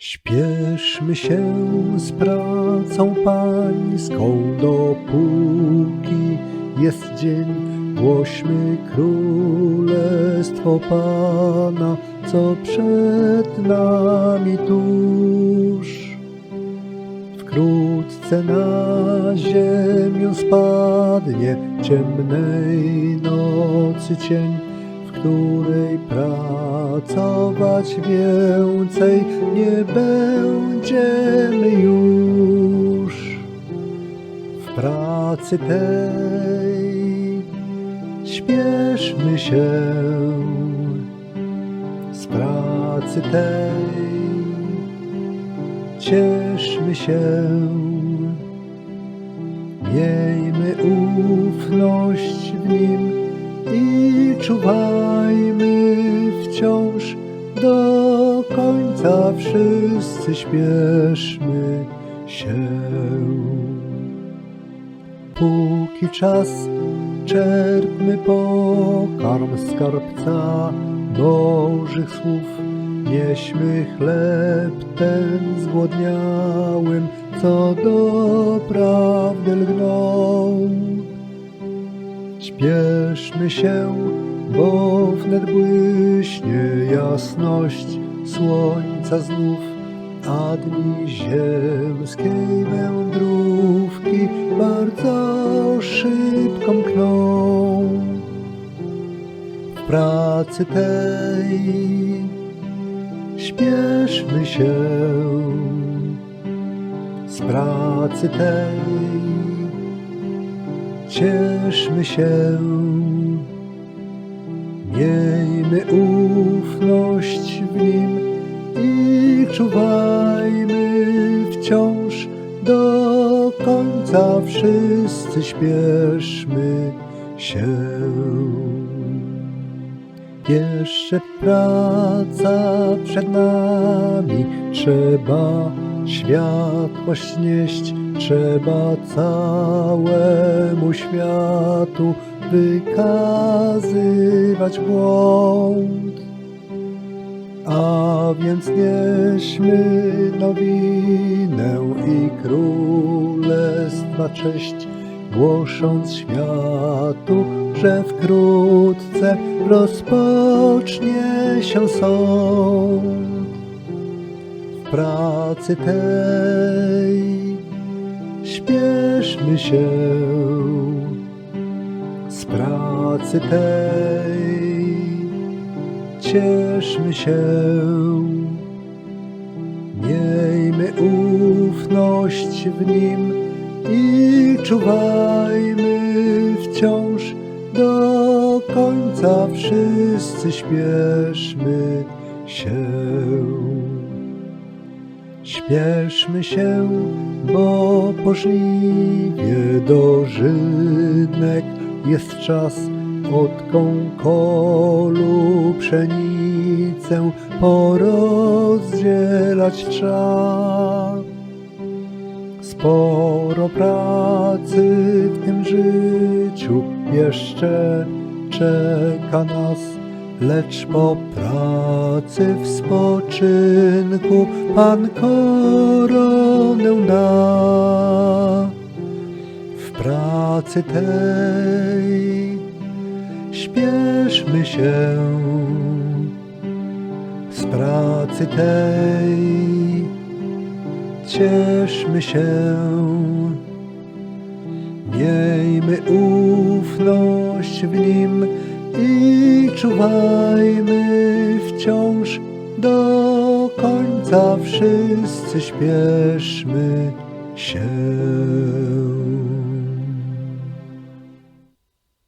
Śpieszmy się z pracą pańską, dopóki jest dzień. Głośmy królestwo Pana, co przed nami tuż. Wkrótce na ziemię spadnie ciemnej nocy cień, w której pracować więcej nie będziemy już. W pracy tej śpieszmy się, z pracy tej cieszmy się. Miejmy ufność w Nim i czuwajmy wciąż do końca. Wszyscy śpieszmy się. Póki czas czerpmy pokarm skarbca Bożych słów. Nieśmy chleb ten zgłodniałym, co do prawdy lgną. Śpieszmy się, bo wnet błyśnie jasność słońca znów, a dni ziemskiej wędrówki bardzo szybko mkną. W pracy tej śpieszmy się, z pracy tej cieszmy się. Miejmy ufność w Nim i czuwajmy wciąż do końca. Wszyscy śpieszmy się. Jeszcze praca przed nami, trzeba światłość nieść, trzeba całemu światu wykazywać błąd. A więc nieśmy nowinę i królestwa cześć, głosząc światu, że wkrótce rozpocznie się sąd. W pracy tej śpieszmy się, z pracy tej cieszmy się. Miejmy ufność w Nim i czuwajmy wciąż do końca. Wszyscy śpieszmy się. Śpieszmy się, bo po żniwie dożynek jest czas od kąkolu pszenicę porozdzielać trzeba. Sporo pracy w tym życiu jeszcze czeka nas, lecz po pracy w spoczynku Pan koronę da. W pracy tej śpieszmy się, z pracy tej cieszmy się. Miejmy ufność w Nim i czuwajmy wciąż do końca. Wszyscy śpieszmy się.